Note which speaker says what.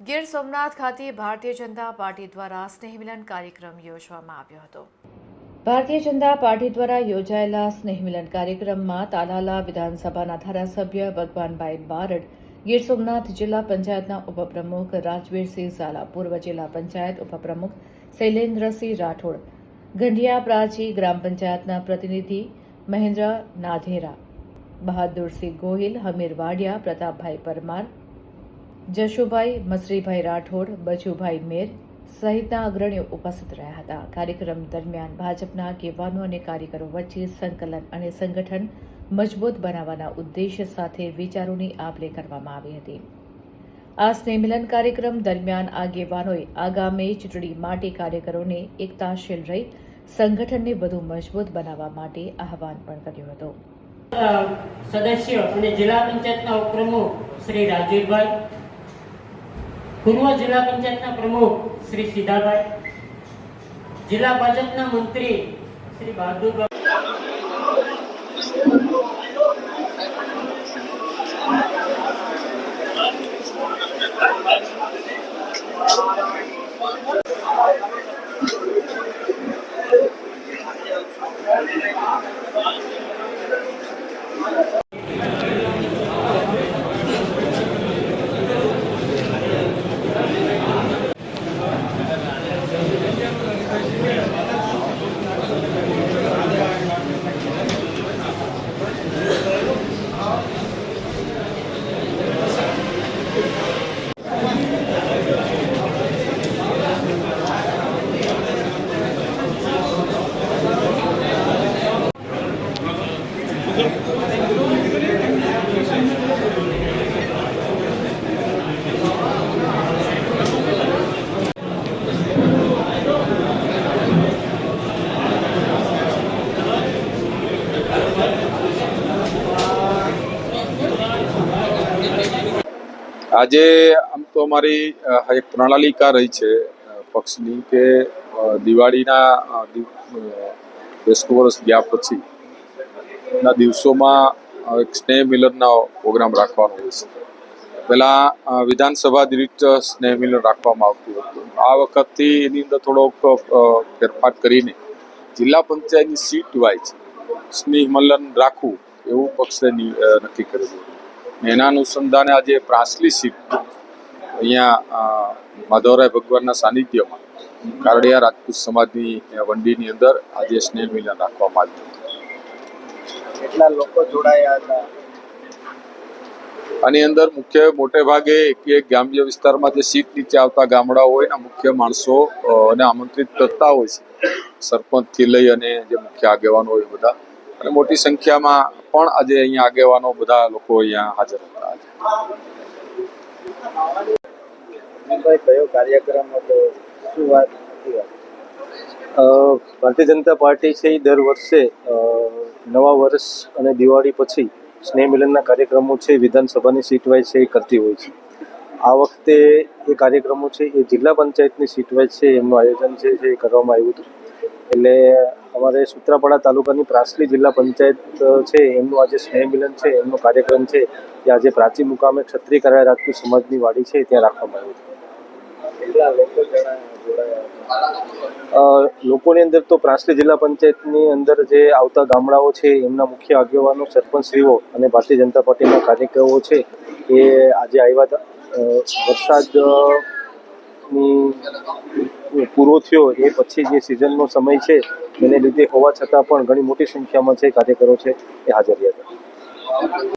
Speaker 1: ગીર સોમનાથ ખાતે ભારતીય જનતા પાર્ટી દ્વારા સ્નેહ મિલન કાર્યક્રમ યોજવામાં આવ્યો હતો. ભારતીય જનતા પાર્ટી દ્વારા યોજાયેલા સ્નેહ મિલન કાર્યક્રમમાં તાલાલા વિધાનસભાના ધારાસભ્ય ભગવાનભાઈ બારડ, ગીર સોમનાથ જિલ્લા પંચાયતના ઉપપ્રમુખ રાજવીરસિંહ ઝાલા, પૂર્વ જિલ્લા પંચાયત ઉપપ્રમુખ શૈલેન્દ્રસિંહ રાઠોડ, ગંઢિયા પ્રાચી ગ્રામ પંચાયતના પ્રતિનિધિ મહેન્દ્ર નાધેરા, બહાદુરસિંહ ગોહિલ હમીર વાડિયા પ્રતાપભાઈ પરમાર જશુભાઈ, મસરીભાઈ રાઠોડ, બચુભાઈ મેર સહિતના અગ્રણીઓ ઉપસ્થિત રહ્યા હતા. કાર્યક્રમ દરમિયાન ભાજપના આગેવાનો અને કાર્યકરો વચ્ચે સંકલન અને સંગઠન મજબૂત બનાવવાના ઉદ્દેશ્ય સાથે વિચારોની આપ લે કરવામાં આવી હતી. આ સ્નેહમિલન કાર્યક્રમ દરમિયાન આગેવાનોએ આગામી ચૂંટણી માટે કાર્યકરોને એકતાશીલ રહી સંગઠનને વધુ મજબૂત બનાવવા માટે આહવાન પણ કર્યું હતું.
Speaker 2: સદસ્ય અને જિલ્લા પંચાયતના ઉપપ્રમુખ શ્રી રાજીવભાઈ પૂર્વ જિલ્લા પંચાયતના પ્રમુખ શ્રી સીધાભાઈ જિલ્લા ભાજપના મંત્રી શ્રી બહાદુરભાઈ
Speaker 3: આજે આમ તો અમારી એક પ્રણાલિકા રહી છે પક્ષની કે દિવાળીના દસમું વર્ષ ગયા પછી ના દિવસોમાં એક સ્નેહ મિલનનો પ્રોગ્રામ રાખવાનો હોય છે. પહેલાં વિધાનસભા દીઠ સ્નેહ મિલન રાખવામાં આવતું હતું. આ વખતથી એની અંદર થોડોક ફેરફાર કરીને જિલ્લા પંચાયતની સીટ વાઇઝ સ્નેહ મિલન રાખવું એવું પક્ષે નક્કી કરેલું એના અનુસંધાને આજે પ્રાસલી સીટ અહીંયા માધવરાય ભગવાનના સાનિધ્યમાં કારડિયા રાજપૂત સમાજની વંડીની અંદર આજે સ્નેહ મિલન રાખવામાં આવ્યું
Speaker 4: કેટલા લોકો જોડાયા હતા?
Speaker 3: આની અંદર મુખ્ય મોટે ભાગે એક એક ગ્રામ્ય વિસ્તારમાં જે સીટ નીચે આવતા ગામડાઓ હોય ને મુખ્ય માણસો અને ને આમંત્રિત કરતા હોય છે. સરપંચથી લઈ અને જે મુખ્ય આગેવાનો હોય બધા. અને મોટી સંખ્યામાં પણ આજે અહીંયા આગેવાનો બધા લોકો અહીંયા હાજર હતા
Speaker 4: કયો કાર્યક્રમ હતો શું વાત વાત?
Speaker 5: અ, ભારતીય જનતા પાર્ટી છે એ દર વર્ષે નવા વર્ષ અને દિવાળી પછી સ્નેહ મિલનના કાર્યક્રમો છે વિધાનસભાની સીટ વાઇઝ છે એ કરતી હોય છે. આ વખતે એ કાર્યક્રમો છે એ જિલ્લા પંચાયતની સીટ વાઇઝ છે એમનું આયોજન છે જે કરવામાં આવ્યું હતું. એટલે અમારે સૂત્રાપાડા તાલુકાની પ્રાસલી જિલ્લા પંચાયત છે એમનું આજે સ્નેહ મિલન છે એમનો કાર્યક્રમ છે એ આજે પ્રાચી મુકામે ક્ષત્રિય કરાય રાજપૂત સમાજની વાડી છે ત્યાં રાખવામાં આવ્યું? અ, લોકોની અંદર તો પ્રાસલી જિલ્લા પંચાયતની અંદર જે આવતા ગામડાઓ છે એમના મુખ્ય આગેવાનો સરપંચશ્રીઓ અને ભારતીય જનતા પાર્ટીના કાર્યકરો છે એ આજે આવ્યા હતા વરસાદની વરસાદની પૂરો થયો, એ પછી જે સિઝનનો સમય છે, એને લીધે હોવા છતાં પણ ઘણી મોટી સંખ્યામાં છે કાર્યકરો છે એ હાજર રહ્યા હતા